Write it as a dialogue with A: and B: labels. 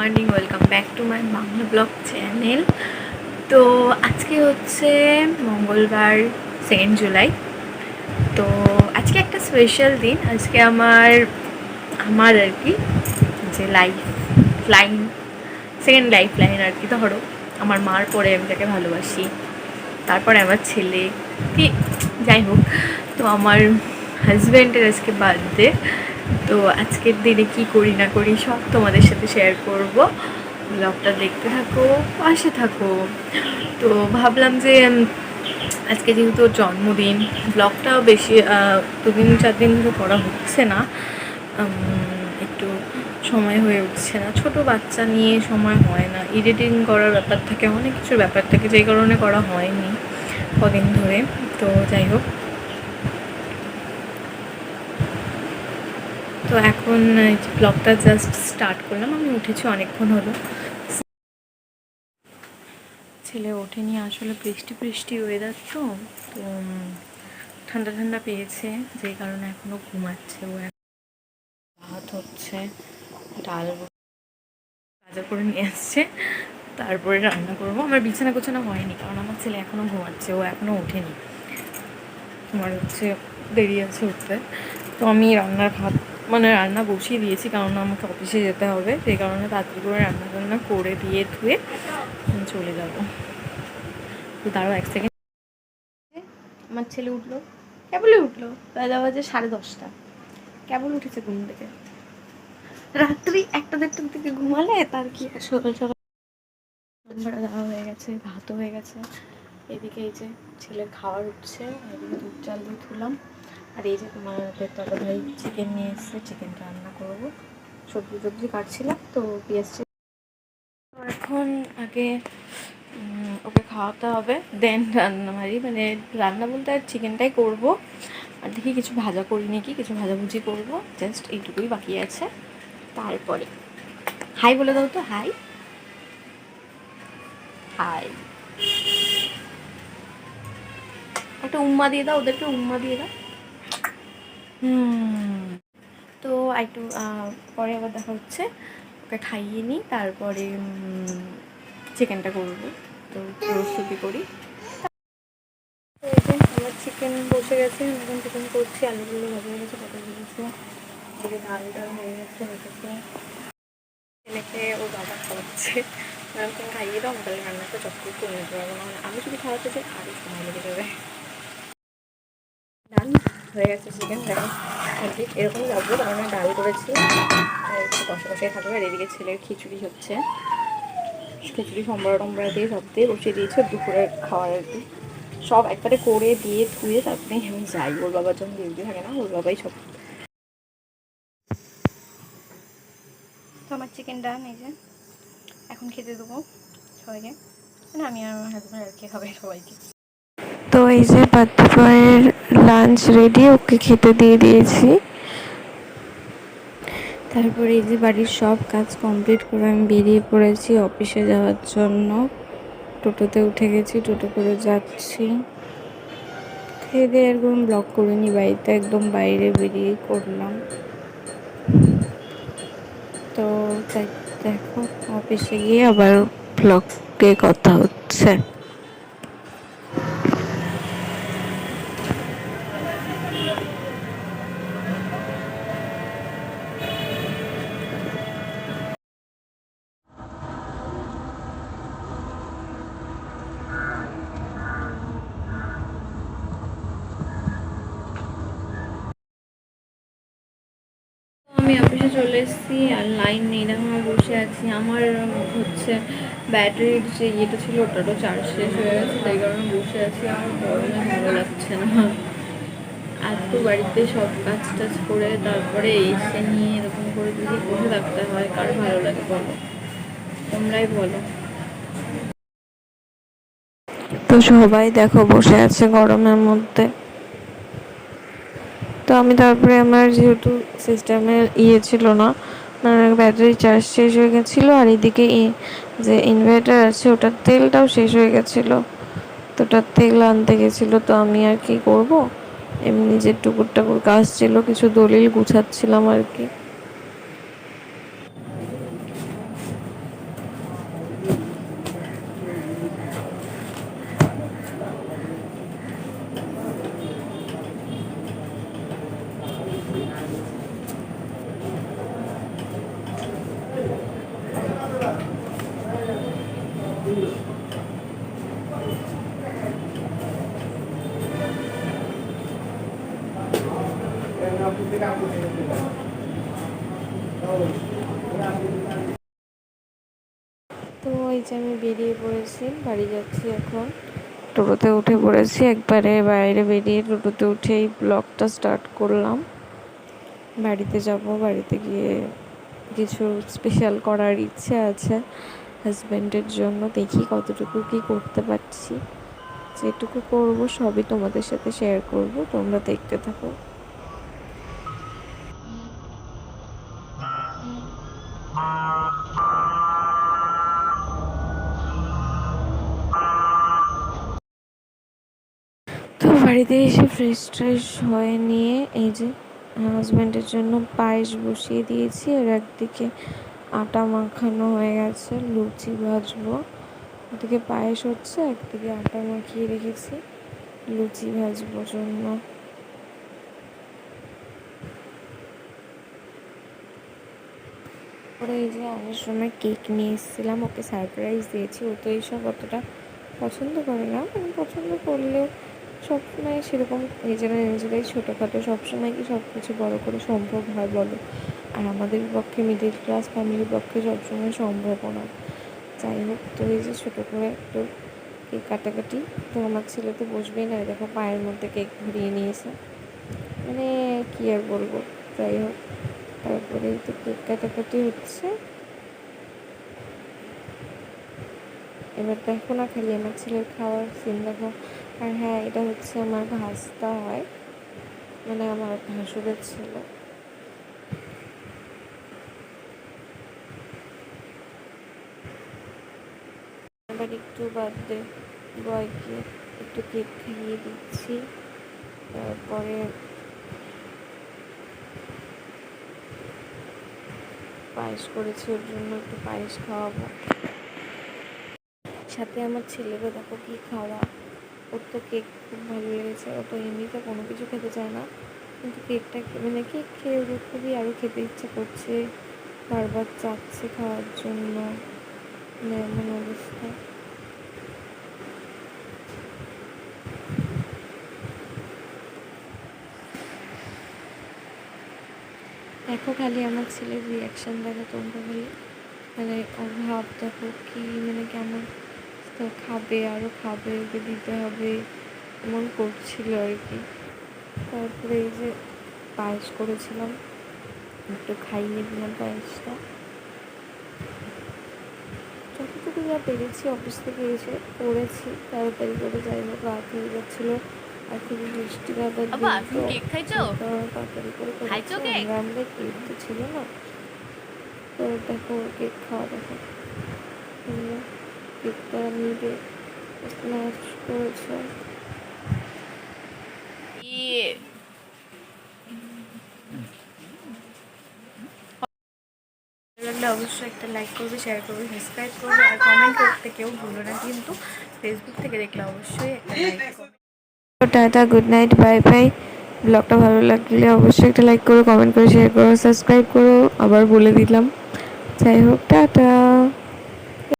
A: Morning, welcome back to my Bangla blog channel. তো আজকে হচ্ছে মঙ্গলবার সেকেন্ড জুলাই। তো আজকে একটা স্পেশাল দিন। আজকে আমার আমার আর কি, যে life line second life line আর কি। ধরো, আমার মার পরে আমি তাকে ভালোবাসি, তারপরে আমার ছেলে, কি, যাই হোক। তো আমার হাজব্যান্ডের আজকে বার্থডে তো আজকের দিনে কি করি না করি সব তোমাদের সাথে শেয়ার করব। ব্লগটা দেখতে থাকো, পাশে থাকো। তো ভাবলাম যে আজকে যেহেতু জন্মদিন ব্লগটাও বেশি দুদিন, চার দিন ধরে করা হচ্ছে না। একটু সময় হয়ে উঠছে না। ছোট বাচ্চা নিয়ে সময় হয় না। এডিটিং করার ব্যাপার থাকে, অনেক কিছুর ব্যাপার থাকে, যেই কারণে করা হয়নি কদিন ধরে। তো যাই হোক তো এখন ব্লগটা জাস্ট স্টার্ট করলাম, আমি উঠেছি অনেকক্ষণ হলো। ছেলে ওঠেনি, আসলে বৃষ্টি বৃষ্টি ওয়েদার তো তো ঠান্ডা ঠান্ডা পেয়েছে, যেই কারণে এখনও ঘুমাচ্ছে ও ভাত হচ্ছে, ডাল ভাজা করে নিয়ে আসছে, তারপরে রান্না করব। আমার বিছানা গোছানো হয়নি, কারণ আমার ছেলে এখনও ঘুমাচ্ছে, ও এখনও ওঠেনি। আমার হচ্ছে দেরি আছে উঠতে। তো আমি রান্নার ভাত মানে রান্না বসিয়ে দিয়েছি, কারণ আমাকে অফিসে যেতে হবে। সেই কারণে তাড়াতাড়ি করে রান্না বান্না করে দিয়ে ধুয়ে চলে যাব। তো তারও এক সেকেন্ড আমার ছেলে উঠল। কেবলই উঠল? দাদা বাজে সাড়ে দশটা। কেবল উঠেছে ঘুম থেকে। রাত্রি একটা দেড়টার দিকে ঘুমালে তার কি সকাল সকাল দেওয়া হয়ে গেছে, ভাতও হয়ে গেছে। এদিকে এই যে ছেলের খাওয়ার উঠছে, এদিকে দুধ চাল দিয়ে ধুলাম। আর এই যে তোমার তবে ভাই চিকেন নিয়ে এসছে চিকেনটা রান্না করব। সবজি টবজি কাটছিলাম, তো পেঁয়াজ এখন আগে ওকে খাওয়াতে হবে দেন রান্না মারি। মানে রান্না বলতে আর চিকেনটাই করব। আর দেখি কিছু ভাজা করি নাকি, কিছু ভাজাভুজি করব। জাস্ট এইটুকুই বাকি আছে। তারপরে। হাই বলে দাও তো হাই হাই একটা উম্মা দিয়ে দাও, ওদেরকে উম্মা দিয়ে দাও। তো একটু পরে আবার দেখা হচ্ছে। ওকে খাইয়ে নিই, তারপরে চিকেনটা করব। তো প্রস্তুতি করি। আমার চিকেন বসে গেছে, আমি এখন চিকেন করছি, আলুগুলো ভাজা হয়ে গেছে, পটল ভেজেছে। এদিকে ডাল ডাল হয়ে গেছে। হয়েছে ছেলেকে ওর বাবা খাওয়াচ্ছে। এরকম খাইয়ে দাও, আমি তাহলে রান্নাটা চটকট করে নিতে পারব আমি যদি খাওয়াতে চাই আরও সময় লেগে যাবে। হয়ে গেছে চিকেন কমপ্লিট এরকমই লাগবে কারণ আমি ডাল করেছি। একটু থাকবে আর এদিকে ছেলের খিচুড়ি হচ্ছে। খিচুড়ি, সম্বরা টম্বরা দিয়ে সব দিয়ে বসিয়ে দিয়েছে দুপুরে খাওয়ার আর কি। সব একবারে করে দিয়ে ধুয়ে তারপরে আমি যাই। ওর বাবার যখন ডিউটি থাকে না, ওর বাবাই সব আমার চিকেন ডান এই যে। এখন খেতে দেবো সবাইকে। মানে আমি আর আমার হাজব্যান্ড আর কে খাবে সবাইকে।
B: তো এই যে বার্থডে লাঞ্চ রেডি ওকে খেতে দিয়ে দিয়েছি। তারপরে এই যে বাড়ির সব কাজ কমপ্লিট করে আমি বেরিয়ে পড়েছি অফিসে যাওয়ার জন্য। টোটোতে উঠে গেছি, টোটো করে যাচ্ছি। খেয়ে দিয়ে একদম ব্লক করিনি, বাড়িতে একদম বাইরে বেরিয়ে করলাম তো দেখো অফিসে গিয়ে আবার ব্লগে কথা হচ্ছে।
A: চলে এসেছি, আর লাইন নেই না আমার বসে আছি। আমার হচ্ছে ব্যাটারির যে ইয়েটা ছিল, ওটারও চার্জ শেষ হয়ে গেছে, তাই কারণে বসে আছি। আর গরমে ভালো লাগছে না। আর তো বাড়িতে সব কাজ টাজ করে, তারপরে এসে নিয়ে এরকম করে যদি বসে থাকতে হয়, কার ভালো লাগে বলো? তোমরাই বলো।
B: তো সবাই দেখো, বসে আছে গরমের মধ্যে। তো আমি তারপরে আমার যেহেতু সিস্টেমের ইয়ে ছিল না মানে ব্যাটারি চার্জ শেষ হয়ে গেছিল আর এদিকে যে ইনভার্টার আছে, ওটার তেলটাও শেষ হয়ে গেছিল। তো ওটার তেল আনতে গেছিল, তো আমি আর কি করব? এমনি যে টুকুর টাকুর কাজ ছিল, কিছু দলিল গুছাচ্ছিলাম আর কি। তো এই যে আমি বেরিয়ে পড়েছি, বাড়ি যাচ্ছি এখন। টোটোতে উঠে পড়েছি, একবারে বাইরে বেরিয়ে টোটোতে উঠেই ব্লগটা স্টার্ট করলাম। বাড়িতে যাব, বাড়িতে গিয়ে কিছু স্পেশাল করার ইচ্ছে আছে হাজব্যান্ডের জন্য। দেখি কতটুকু কি করতে পারছি। যেটুকু করব সবই তোমাদের সাথে শেয়ার করব, তোমরা দেখতে থাকো। তো বাড়িতে এসে ফ্রেশ ট্রেশ হয়ে নিয়ে এই যে হাজব্যান্ডের জন্য পায়েস বসিয়ে দিয়েছি আর একদিকে আটা মাখানো হয়ে গেছে, লুচি ভাজবো। ওদিকে পায়েস হচ্ছে, একদিকে আটা মাখিয়ে রেখেছি, লুচি ভাজবো জন্য। ওরা এই যে আসার সময় কেক নিয়ে এসেছিলাম, ওকে সারপ্রাইজ দিয়েছি। ও তো এইসব অতটা পছন্দ করে না মানে পছন্দ করলেও সবসময় সেরকম নিজেরা নিজেরাই ছোটোখাটো সবসময় কি সব কিছু বড়ো করে সম্ভব হয় বলো? আর আমাদের পক্ষে মিডিল ক্লাস ফ্যামিলির পক্ষে সবসময় সম্ভবও না। যাই হোক, তো এই যে ছোটো করে একটু কেক কাটাকাটি, তো আমার ছেলে তো বসবেই না দেখো পায়ের মধ্যে কেক ভরিয়ে নিয়েছে। মানে কী আর বলব? যাই হোক। তারপরে তো কেক কাটাকাটি হচ্ছে। এবার দেখো না খালি আমার ছেলের খাওয়ার সিন দেখো। আর হ্যাঁ এটা হচ্ছে আমার ভাস্তা হয়। মানে আমার ভাসুরের ছেলে। এবার একটু বাদ বার্থডে বয়কে একটু কেক খাইয়ে দিচ্ছি। তারপরে পায়েস করেছি, ওর জন্য একটু পায়েস খাওয়াবো। সাথে আমার ছেলেরও দেখো কি খাওয়া। ওর তো কেক খুব ভালো লেগেছে, ও তো এমনিতে কোনো কিছু খেতে চায় না। কিন্তু কেকটা মানে কেক খেয়ে ওদের খুবই আরও খেতে ইচ্ছে করছে। বারবার চাচ্ছে খাওয়ার জন্য। মানে এমন অবস্থা। দেখো খালি আমার ছেলের রিয়াকশান দেখো তোমরা খালি। মানে ওর ভাব দেখো কি মানে কেমন তো খাবে আরও খাবে, ওকে দিতে হবে, এমন করছিল আর কি। তারপরে এই যে পায়েস করেছিলাম, একটু খাইয়ে দিলাম পায়েসটা। যতটুকু যা পেরেছি অফিস থেকে এসে পড়েছি তাড়াতাড়ি করে যাই হোক, রাত হয়ে যাচ্ছিল। আর খুবই বৃষ্টি
A: বাবা তুমি কেক খাইছো?
B: তাড়াতাড়ি করে
A: খাইছো কেক?
B: আমরা আমরা কেক তো ছিল না। তো দেখো কেক খাওয়া দেখো। কেকটা নিবে স্ম্যাশ করেছে?
A: ইয়ে। লাগলে অবশ্যই একটা লাইক করবে শেয়ার করবে সাবস্ক্রাইব করবে আর কমেন্ট করতে কেউ ভুলো না। কিন্তু ফেসবুক থেকে দেখলে অবশ্যই একটা লাইক করবে।
B: Tata good night bye bye ব্লগটা ভালো লাগলে অবশ্যই একটা লাইক করো কমেন্ট করে শেয়ার করো সাবস্ক্রাইব করো। আবার বলে দিলাম। যাই হোক, টাটা।